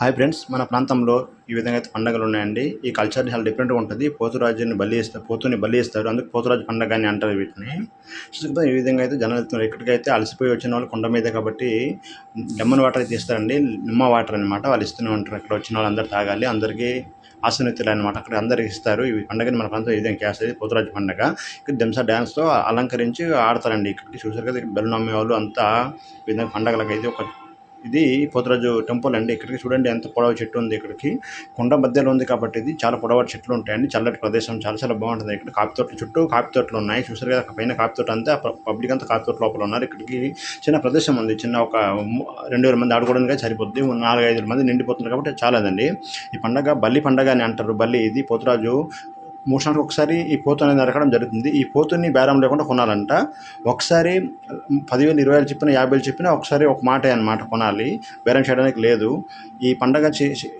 Hi friends మన ప్రాంతంలో ఈ విధంగా అయితే పండుగలు ఉన్నాయండి. ఈ కల్చర్ చాలా డిఫరెంట్గా ఉంటుంది. పోతురాజుని బలి ఇస్తారు పోతుని బలి ఇస్తారు అందుకు పోతురాజు పండుగ అని అంటారు వీటిని. చూసుకుంటే ఈ విధంగా అయితే జనాలు వెళ్తున్నారు ఇక్కడికైతే అలసిపోయి వచ్చిన వాళ్ళు కొండ మీద కాబట్టి లెమన్ వాటర్ అయితే ఇస్తారండి. నిమ్మ వాటర్ అనమాట వాళ్ళు ఇస్తూనే ఉంటారు. ఇక్కడ వచ్చిన వాళ్ళు అందరూ తాగాలి. అందరికీ ఆశనీతులు అనమాట అక్కడ అందరికి ఇస్తారు. ఈ పండుగని మన ప్రాంతం ఈ విధంగా చేస్తుంది పోతురాజు పండుగ. ఇక్కడ దెంసా డ్యాన్స్తో అలంకరించి ఆడతారండి. ఇక్కడికి చూసారు కదా ఇక్కడ బెల్లం అమ్మే వాళ్ళు అంతా ఈ విధంగా పండగలకు అయితే ఒక ఇది పోతురాజు టెంపుల్ అండి. ఇక్కడికి చూడండి ఎంత పొడవు చెట్టు ఉంది ఇక్కడికి. కొండ మధ్యలో ఉంది కాబట్టి ఇది చాలా పొడవాటి చెట్లు ఉంటాయండి. చల్లటి ప్రదేశం చాలా చాలా బాగుంటుంది. ఇక్కడ కాపీ తోటలు చుట్టూ కాపీ తోటలు ఉన్నాయి. చూసారు కదా పైన కాపీ తోట అంతా పబ్లిక్ అంతా కాపీ తోట లోపల ఉన్నారు. ఇక్కడికి చిన్న ప్రదేశం ఉంది. చిన్న ఒక రెండు వేల మంది ఆడుకోవడానికి సరిపోద్ది. నాలుగు ఐదు మంది నిండిపోతున్నారు కాబట్టి చాలాదండి. ఈ పండగ బల్లి పండగ అని అంటారు. బల్లి ఇది పోతురాజు మూడు సంవత్సరాలకు ఒకసారి ఈ పోతు అనేది నరకడం జరుగుతుంది. ఈ పోతుని బేరం లేకుండా కొనాలంట. ఒకసారి పదివేలు ఇరవై వేలు చెప్పిన యాభై వేలు చెప్పినా ఒకసారి ఒక మాట అనమాట కొనాలి. బేరం చేయడానికి లేదు. ఈ పండగ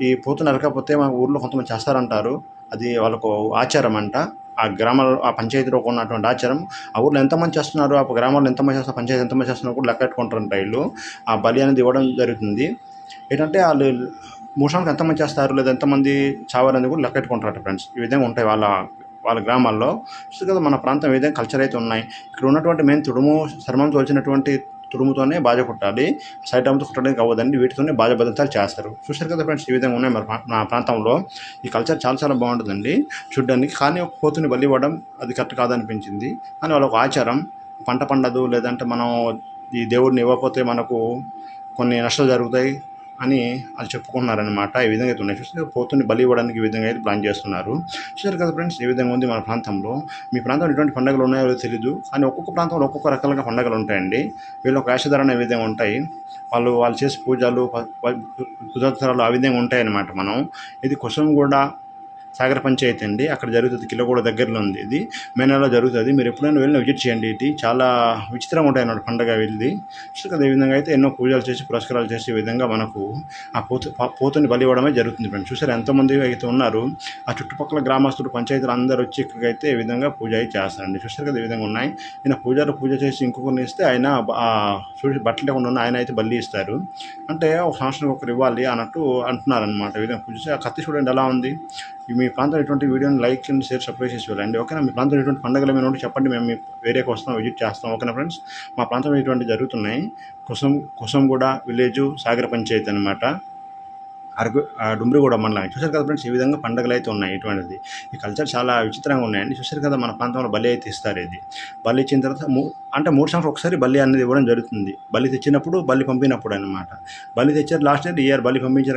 ఈ పోతు నరకపోతే మా ఊర్లో కొంతమంది చేస్తారంటారు. అది వాళ్ళకు ఆచారం అంట. ఆ గ్రామాల్లో ఆ పంచాయతీలో ఉన్నటువంటి ఆచారం. ఆ ఊర్లో ఎంతమంది చేస్తున్నారు? ఆ గ్రామాల్లో ఎంతమంది చేస్తున్నారు? పంచాయతీ ఎంతమంది చేస్తున్నారు? కూడా లెక్క పెట్టుకుంటారంట వీళ్ళు. ఆ బలి అనేది ఇవ్వడం జరుగుతుంది. ఏంటంటే వాళ్ళు మూషానికి ఎంతమంది చేస్తారు? లేదా ఎంతమంది చావారని కూడా లెక్కెట్టుకుంటారట ఫ్రెండ్స్ ఈ విధంగా ఉంటాయి వాళ్ళ వాళ్ళ గ్రామాల్లో. చూస్తే కదా మన ప్రాంతం ఈ విధంగా కల్చర్ అయితే ఉన్నాయి. ఇక్కడ ఉన్నటువంటి మెయిన్ తుడుము శర్మంతో వచ్చినటువంటి తుడుముతోనే బాధ కుట్టాలి. సైడ్ అమ్ముతో కొట్టడానికి అవ్వదండి. వీటితోనే బాధ భద్రతలు చేస్తారు. చూసారు కదా ఫ్రెండ్స్ ఈ విధంగా ఉన్నాయి మరి మా- ప్రాంతంలో. ఈ కల్చర్ చాలా చాలా బాగుంటుందండి చూడడానికి. కానీ ఒక కోతుని బలి ఇవ్వడం అది కరెక్ట్ కాదనిపించింది. కానీ వాళ్ళ ఒక ఆచారం పంట పండదు. లేదంటే మనం ఈ దేవుడిని ఇవ్వకపోతే మనకు కొన్ని నష్టాలు జరుగుతాయి. అని అది చెప్పుకున్నారనమాట ఈ విధంగా అయితే ఉన్నాయి. చూస్తే పోతుని బలి ఇవ్వడానికి ఈ విధంగా అయితే ప్లాన్ చేస్తున్నారు. చూసారు కదా ఫ్రెండ్స్ ఈ విధంగా ఉంది మన ప్రాంతంలో. మీ ప్రాంతంలో ఎటువంటి పండుగలు ఉన్నాయో తెలియదు కానీ ఒక్కొక్క ప్రాంతంలో ఒక్కొక్క రకాలుగా పండుగలు ఉంటాయండి. వీళ్ళు ఒక వేషధారణ ఈ విధంగా ఉంటాయి. వాళ్ళు వాళ్ళు చేసే పూజలు ప- పుజోత్తరాలు ఆ విధంగా ఉంటాయన్నమాట మనం. ఇది కుసం కూడా సాగర పంచాయతీ అండి. అక్కడ జరుగుతుంది కిలో కూడా దగ్గరలో ఉంది ఇది. మే నెలలో జరుగుతుంది. మీరు ఎప్పుడైనా వెళ్ళిన విజిట్ చేయండి ఇది. చాలా విచిత్రంగా ఉంటాయి అన్నమాట పండగ వెళ్ళి సో కదా ఈ విధంగా అయితే ఎన్నో పూజలు చేసి పురస్కారాలు చేసే విధంగా మనకు ఆ పోతు పోతుని బలి ఇవ్వడమే జరుగుతుంది ఫ్రెండ్స్. చూసారు ఎంతమంది అయితే ఉన్నారు. ఆ చుట్టుపక్కల గ్రామస్తులు పంచాయతీలు అందరూ వచ్చి ఇక్కడికైతే అయితే ఈ విధంగా పూజ అయితే చేస్తారండి. చూసారు కదా ఈ విధంగా ఉన్నాయి. ఈయన పూజారు పూజ చేసి ఇంకొకరిని ఇస్తే ఆయన చూసి బట్టలు లేకుండా ఉన్న ఆయన అయితే బలి ఇస్తారు. అంటే ఒక సంవత్సరం ఒకరు ఇవ్వాలి అన్నట్టు అంటున్నారనమాట ఈ విధంగా పూజ చేసి ఆ కత్తి చూడండి ఎలా ఉంది. మీ ప్రాంతంలో ఎటువంటి వీడియోని లైక్ అండ్ షేర్ సబ్స్క్రైబ్ చేసి వెళ్ళండి. ఓకేనా? మీ ప్రాంతంలో ఎటువంటి పండుగలు ఏమైనా ఉంటే చెప్పండి. మేము మీ ఏరియాకి వస్తాం విజిట్ చేస్తాం. ఓకేనా ఫ్రెండ్స్? మా ప్రాంతంలో ఇటువంటి జరుగుతున్నాయి. కుసం కుసంగూడ విలేజ్ సాగర పంచాయతీ అనమాట అరకు ఆ డుమ్రిగూడ మండలం చూసారు కదా ఫ్రెండ్స్ ఈ విధంగా పండుగలు అయితే ఉన్నాయి ఇటువంటిది. ఈ కల్చర్ చాలా విచిత్రంగా ఉన్నాయండి. చూసారు కదా మన ప్రాంతంలో బలి అయితే ఇస్తారు ఇది. బలి ఇచ్చిన తర్వాత మూ- అంటే మూడు సంవత్సరాలు ఒకసారి బలి అనేది ఇవ్వడం జరుగుతుంది. బలి తెచ్చినప్పుడు బలి పంపినప్పుడు అనమాట బలి తెచ్చారు లాస్ట్ ఇయర్ ఇయర్ బలి పంపించారు